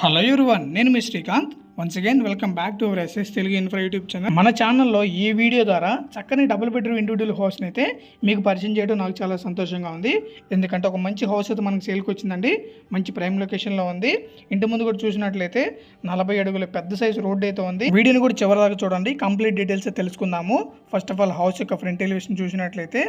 Hello everyone నేను మీ Srikanth. Once again welcome back to our S S Telugu infra YouTube channel మన ఛానల్లో ఈ video ద్వారా చక్కని డబుల్ బెడ్రూమ్ ఇండివిజువల్ హౌస్ని అయితే మీకు పరిచయం చేయడం నాకు చాలా సంతోషంగా ఉంది. ఎందుకంటే ఒక మంచి హౌస్ అయితే మనకి సేల్కి వచ్చిందండి. మంచి ప్రైమ్ లొకేషన్లో ఉంది. ఇంటి ముందు కూడా చూసినట్లయితే నలభై అడుగుల పెద్ద సైజు రోడ్డు అయితే ఉంది. వీడియోని కూడా చివరిదాకా చూడండి. కంప్లీట్ డీటెయిల్స్ తెలుసుకుందాము. ఫస్ట్ ఆఫ్ ఆల్ హౌస్ యొక్క ఫ్రంట్ ఎలివేషన్ చూసినట్లయితే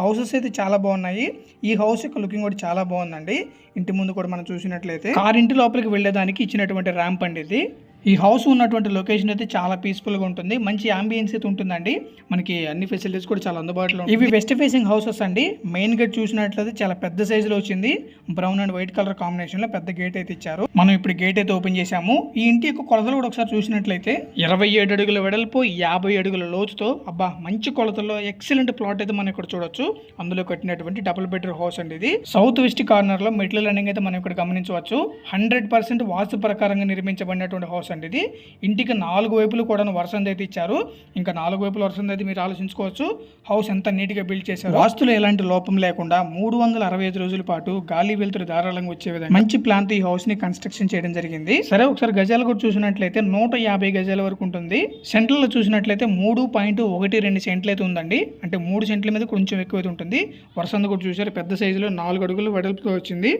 హౌసెస్ అయితే చాలా బాగున్నాయి. ఈ హౌస్ యొక్క లుకింగ్ కూడా చాలా బాగుందండి. ఇంటి ముందు కూడా మనం చూసినట్లయితే కార్ ఇంటి లోపలికి వెళ్ళేదానికి ఇచ్చినటువంటి ర్యాంప్ అండి ఇది. ఈ హౌస్ ఉన్నటువంటి లొకేషన్ అయితే చాలా పీస్ఫుల్గా ఉంటుంది. మంచి అంబియన్స్ అయితే ఉంటుందండి. మనకి అన్ని ఫెసిలిటీస్ కూడా చాలా అందుబాటులో ఇవి వెస్ట్ ఫేసింగ్ హౌసెస్ అండి. మెయిన్ గేట్ చూసినట్లయితే చాలా పెద్ద సైజులో వచ్చింది. బ్రౌన్ అండ్ వైట్ కలర్ కాంబినేషన్లో పెద్ద గేట్ అయితే ఇచ్చారు. మనం ఇప్పుడు గేట్ అయితే ఓపెన్ చేసాము ఈ ఇంటి యొక్క కొలతలు కూడా ఒకసారి చూసినట్లయితే ఇరవై ఏడు అడుగుల వెడల్పు యాభై అడుగుల లోతుతో అబ్బా మంచి కొలతల్లో ఎక్సలెంట్ ప్లాట్ అయితే మనం ఇక్కడ చూడొచ్చు. అందులో కట్టినటువంటి డబుల్ బెడ్రూమ్ హౌస్ అండి ఇది. సౌత్ వెస్ట్ కార్నర్లో మెట్ల ల్యాండింగ్ అయితే మనం ఇక్కడ గమనించవచ్చు. హండ్రెడ్ పర్సెంట్ వాస్తు ప్రకారంగా నిర్మించబడినటువంటి హౌస్ అండి ఇది. ఇంటికి నాలుగు వైపులు కూడా వరుసంది అయితే ఇచ్చారు. ఇంకా నాలుగు వైపులు వరుసంది అయితే మీరు ఆలోచించుకోవచ్చు. హౌస్ ఎంత నీట్గా బిల్డ్ చేశారు. వాస్తులో ఎలాంటి లోపం లేకుండా మూడు వందల అరవై ఐదు రోజుల పాటు గాలి వెలుతురు ధారాళంగా వచ్చే విధంగా మంచి ప్లాన్తో ఈ హౌస్ని కన్స్ట్రక్షన్ చేయడం జరిగింది. సరే ఒకసారి గజాలు కూడా చూసినట్లయితే నూట యాభై గజాల వరకు ఉంటుంది. సెంటర్లో చూసినట్లయితే మూడు పాయింట్ ఒకటి రెండు సెంట్లు అయితే ఉందండి. అంటే మూడు సెంట్ల మీద కొంచెం ఎక్కువ ఉంటుంది. వరుసంది కూడా చూసారు పెద్ద సైజులో నాలుగు అడుగులు వెడల్పుతో వచ్చింది.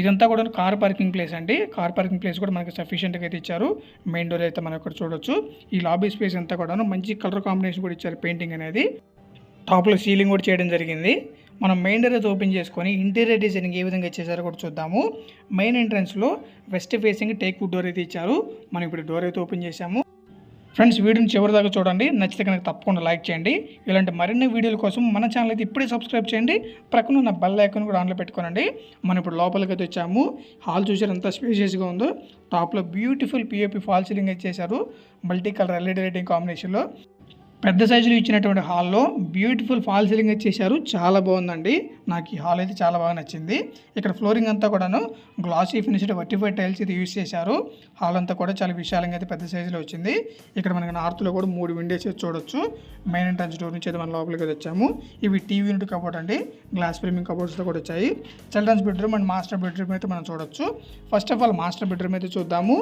ఇదంతా కూడా కార్ పార్కింగ్ ప్లేస్ అండి. కార్ పార్కింగ్ ప్లేస్ కూడా మనకి సఫిషియెంట్గా అయితే ఇచ్చారు. మెయిన్ డోర్ అయితే మనం ఇక్కడ చూడొచ్చు. ఈ లాబీ స్పేస్ అంతా కూడాను మంచి కలర్ కాంబినేషన్ కూడా ఇచ్చారు పెయింటింగ్ అనేది. టాప్లో సీలింగ్ కూడా చేయడం జరిగింది. మనం మెయిన్ డోర్ అయితే ఓపెన్ చేసుకొని ఇంటీరియర్ డిజైనింగ్ ఏ విధంగా చేశారో కూడా చూద్దాము. మెయిన్ ఎంట్రన్స్లో west facing teak wood door అయితే ఇచ్చారు. మనం ఇప్పుడు డోర్ అయితే ఓపెన్ చేసాము ఫ్రెండ్స్ వీడియోని చివరి దాకా చూడండి నచ్చితే కనుక తప్పకుండా లైక్ చేయండి. ఇలాంటి మరిన్ని వీడియోల కోసం మన ఛానల్ అయితే ఇప్పుడే సబ్స్క్రైబ్ చేయండి. ప్రక్కన ఉన్న బెల్ ఐకాన్ కూడా ఆన్లో పెట్టుకోనండి. మనం ఇప్పుడు లోపలికి అయితే వచ్చాము. హాల్ చూసారు ఎంత స్పేషియస్గా ఉందో. టాప్లో బ్యూటిఫుల్ పిఓపి ఫాల్ సీలింగ్ అయితే చేశారు. మల్టీ కలర్ ఎల్ఈడి లైటింగ్ కాంబినేషన్లో పెద్ద సైజులో ఇచ్చినటువంటి హాల్లో బ్యూటిఫుల్ ఫాల్ సీలింగ్ అయితే చేశారు చాలా బాగుందండి. నాకు ఈ హాల్ అయితే చాలా బాగా నచ్చింది. ఇక్కడ ఫ్లోరింగ్ అంతా కూడాను గ్లాసీ ఫినిష్డ్ వర్టిఫైడ్ టైల్స్ అయితే యూస్ చేశారు. హాల్ అంతా కూడా చాలా విశాలంగా అయితే పెద్ద సైజులో వచ్చింది. ఇక్కడ మనకి నార్త్లో కూడా మూడు విండోస్ అయితే చూడొచ్చు. మెయిన్ ఎంట్రన్స్ డోర్ నుంచి అయితే మనం లోపలికి వచ్చాము. ఇవి టీవీ యూనిట్ కబోర్డ్ అండి. గ్లాస్ ఫ్రేమింగ్ కబోర్డ్స్తో కూడా వచ్చాయి. Children's bedroom and master bedroom అయితే మనం చూడొచ్చు. First of all master bedroom అయితే చూద్దాము.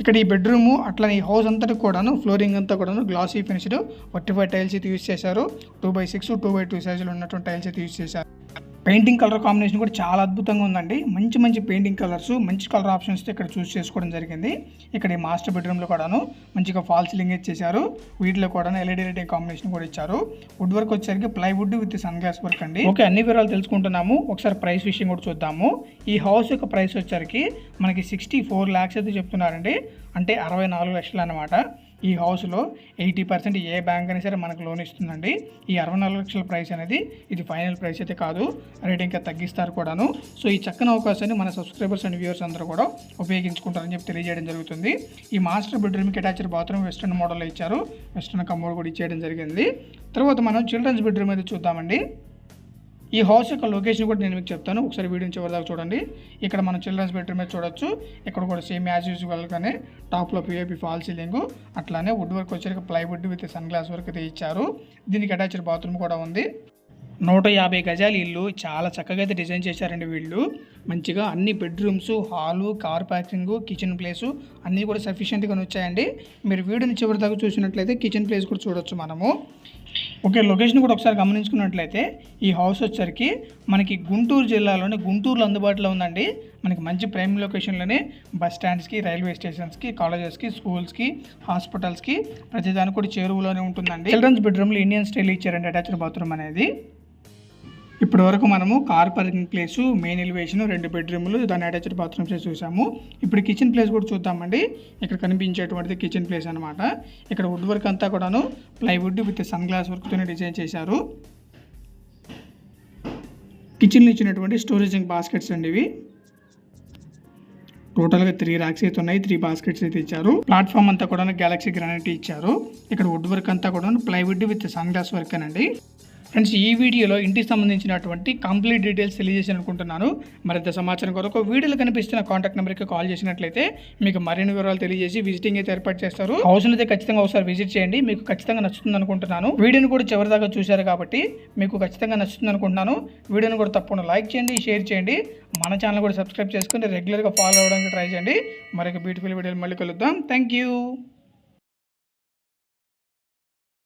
ఇక్కడ ఈ బెడ్రూమ్ అట్లా ఈ హౌస్ అంతటి కూడాను ఫ్లోరింగ్ అంతా కూడాను గ్లాసీ ఫినిష్డ్ వర్టిఫైడ్ టైల్స్ అయితే యూస్ చేశారు. Two by six two by two సైజులో ఉన్నటువంటి టైల్స్ అయితే యూస్ చేశారు. పెయింటింగ్ కలర్ కాంబినేషన్ కూడా చాలా అద్భుతంగా ఉందండి. మంచి మంచి పెయింటింగ్ కలర్స్ మంచి కలర్ ఆప్షన్స్ ఇక్కడ చూస్ చేసుకోవడం జరిగింది. ఇక్కడ ఈ మాస్టర్ బెడ్రూమ్లో కూడాను మంచిగా ఫాల్ సీలింగ్ ఇచ్చేసారు వీటిలో కూడా ఎల్ఈడి లైటింగ్ కాంబినేషన్ కూడా ఇచ్చారు. వుడ్ వర్క్ వచ్చేసరికి plywood with sun glass work అండి. ఓకే అన్ని వివరాలు తెలుసుకుంటున్నాము. ఒకసారి ప్రైస్ విషయం కూడా చూద్దాము. ఈ హౌస్ యొక్క ప్రైస్ వచ్చేసరికి మనకి సిక్స్టీ ఫోర్ ల్యాక్స్ అయితే చెప్తున్నారండి. అంటే అరవై నాలుగు లక్షలు అనమాట ఈ హౌస్లో ఎయిటీ పర్సెంట్ ఏ బ్యాంక్ అయినా సరే మనకు లోన్ ఇస్తుందండి. ఈ అరవై నాలుగు లక్షల ప్రైస్ అనేది ఇది ఫైనల్ ప్రైస్ అయితే కాదు. రేట్ ఇంకా తగ్గిస్తారు కూడాను. సో ఈ చక్కని అవకాశాన్ని మన సబ్స్క్రైబర్స్ అండ్ వ్యూవర్స్ అందరూ కూడా ఉపయోగించుకుంటారని చెప్పి తెలియజేయడం జరుగుతుంది. ఈ మాస్టర్ బెడ్రూమ్కి అటాచ్డ్ బాత్రూమ్ వెస్ట్రన్ మోడల్ ఇచ్చారు. వెస్ట్రన్ కమోడ్ కూడా ఇచ్చేయడం జరిగింది. తర్వాత మనం చిల్డ్రన్స్ బెడ్రూమ్ అయితే చూద్దామండి. ఈ హౌస్ యొక్క లొకేషన్ కూడా నేను మీకు చెప్తాను. ఒకసారి వీడియో చివరి దాకా చూడండి. ఇక్కడ మనం చిల్డ్రన్స్ బెడ్రూమ్ చూడొచ్చు. ఇక్కడ కూడా సేమ్ యాజ్ యూజువల్గానే టాప్లో P I P fall ceiling అట్లానే వుడ్ వర్క్ వచ్చేసరికి plywood with sun glass work అయితే ఇచ్చారు. దీనికి అటాచ్డ్ బాత్రూమ్ కూడా ఉంది. నూట యాభై గజాల ఇల్లు. చాలా చక్కగా అయితే డిజైన్ చేశారండి వీళ్ళు. మంచిగా అన్ని bedrooms hall car parking kitchen place అన్నీ కూడా సఫిషియెంట్గా వచ్చాయండి. మీరు వీడియోని చివరి దాకా చూసినట్లయితే కిచెన్ ప్లేస్ కూడా చూడొచ్చు మనము. ఓకే లొకేషన్ కూడా ఒకసారి గమనించుకున్నట్లయితే ఈ హౌస్ వచ్చరికి మనకి గుంటూరు జిల్లాలోని గుంటూరులో అందుబాటులో ఉందండి. మనకి మంచి ప్రైమ్ లొకేషన్లోనే బస్ స్టాండ్స్కి రైల్వే స్టేషన్స్కి కాలేజెస్కి స్కూల్స్కి హాస్పిటల్స్కి ప్రతిదానికి కూడా చేరువలోనే ఉంటుందండి. చిల్డ్రన్స్ బెడ్రూమ్లో ఇండియన్ స్టైల్ ఇచ్చారండి అటాచ్డ్ బాత్రూమ్ అనేది. ఇప్పటి వరకు మనము car parking place main elevation రెండు బెడ్రూమ్లు దాని అటాచ్డ్ బాత్రూమ్స్ చూసాము. ఇప్పుడు కిచెన్ ప్లేస్ కూడా చూద్దామండి. ఇక్కడ కనిపించేటువంటిది కిచెన్ ప్లేస్ అనమాట ఇక్కడ వుడ్ వర్క్ అంతా కూడాను ప్లైవుడ్ విత్ సన్ గ్లాస్ వర్క్తోనే డిజైన్ చేశారు. కిచెన్లో ఇచ్చినటువంటి స్టోరేజింగ్ బాస్కెట్స్ అండి ఇవి. టోటల్గా త్రీ ర్యాక్స్ అయితే ఉన్నాయి. త్రీ బాస్కెట్స్ అయితే ఇచ్చారు. ప్లాట్ఫామ్ అంతా కూడా గ్యాలక్సీ గ్రానైట్ ఇచ్చారు. ఇక్కడ వుడ్ వర్క్ అంతా కూడా plywood with sun glass work అనండి. ఫ్రెండ్స్ ఈ వీడియోలో ఇంటికి సంబంధించినటువంటి కంప్లీట్ డీటెయిల్స్ తెలియజేసి అనుకుంటున్నాను. మరింత సమాచారం కొరకు వీడియోలో కనిపిస్తున్న కాంటాక్ట్ నెంబర్కి కాల్ చేసినట్లయితే మీకు మరిన్ని వివరాలు తెలియజేసి విజిటింగ్ అయితే ఏర్పాటు చేస్తారు. హౌస్ అయితే ఖచ్చితంగా ఒకసారి విజిట్ చేయండి. మీకు ఖచ్చితంగా నచ్చుతుంది అనుకుంటున్నాను. వీడియోని కూడా చివరిదాకా చూశారు కాబట్టి మీకు ఖచ్చితంగా నచ్చుతుంది అనుకుంటున్నాను. వీడియోని కూడా తప్పకుండా లైక్ చేయండి షేర్ చేయండి. మన ఛానల్ కూడా సబ్స్క్రైబ్ చేసుకుని రెగ్యులర్గా ఫాలో అవ్వడానికి ట్రై చేయండి. మరొక బ్యూటిఫుల్ వీడియోలు మళ్ళీ కలుద్దాం. Thank you